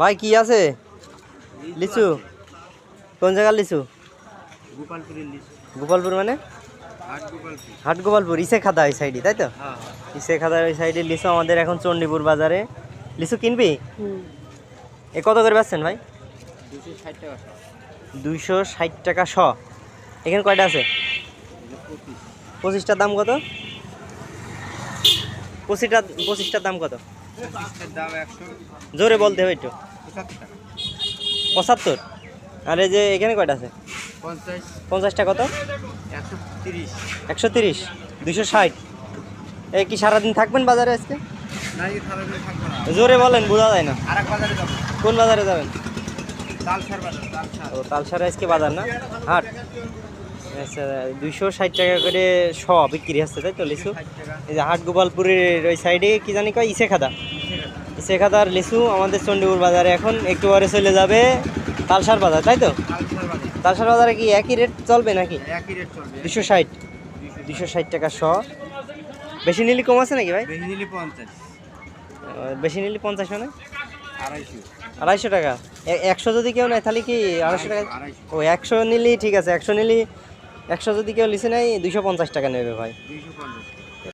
ভাই কি আছে? লিচু? কোন জায়গার লিচু? গোপালপুর মানে? হাট গোপালপুর। ইসে খাদা ওই সাইডে তাই তো? হ্যাঁ ইসে খাদার ওই সাইডে লিচু আমাদের এখন চণ্ডীপুর বাজারে। লিচু কিনবি? এ কত করে বেচছেন ভাই? দুশো ষাট টাকা দুইশো ষাট টাকা শ। এখানে কয়টা আছে? পঁচিশটার দাম কত? পঁচিশটা পঁচিশটার দাম কত? জোরে বলতে হবে একটু। পঁচাত্তর। আর এই যে এখানে কয়টা আছে? পঞ্চাশটা কত? একশো তিরিশ। দুশো ষাট। এই কি সারাদিন থাকবেন বাজারে আজকে? জোরে বলেন, বোঝা যায় না। কোন বাজারে যাবেন? ও, তালসারা আজকে বাজার না? হাট। আচ্ছা দুইশো ষাট টাকা করে শ বিক্রি হচ্ছে, তাই তো, লিচু? এই যে হাট গোপালপুরের ওই সাইডে কি জানি কয়? ইসে খাদা ইসে খাদার লিচু আমাদের চণ্ডীপুর বাজারে এখন একটু পরে চলে যাবে তালসার বাজার তাই তো? তালসার বাজারে কি একই রেট চলবে নাকি? একই রেট চলবে। দুশো ষাট। দুশো ষাট টাকা শ। বেশি নিলি কম আছে নাকি ভাই? বেশি নিলে পঞ্চাশ। বেশি নিলে পঞ্চাশ মানে? আড়াইশো। আড়াইশো টাকা। একশো যদি কেউ নেয় তাহলে কি আড়াইশো টাকা? ও একশো নিলি ঠিক আছে। একশো নিলি একশো যদি কেউ লিসে নেয় দুশো পঞ্চাশ টাকা নেবে ভাই। পঞ্চাশ।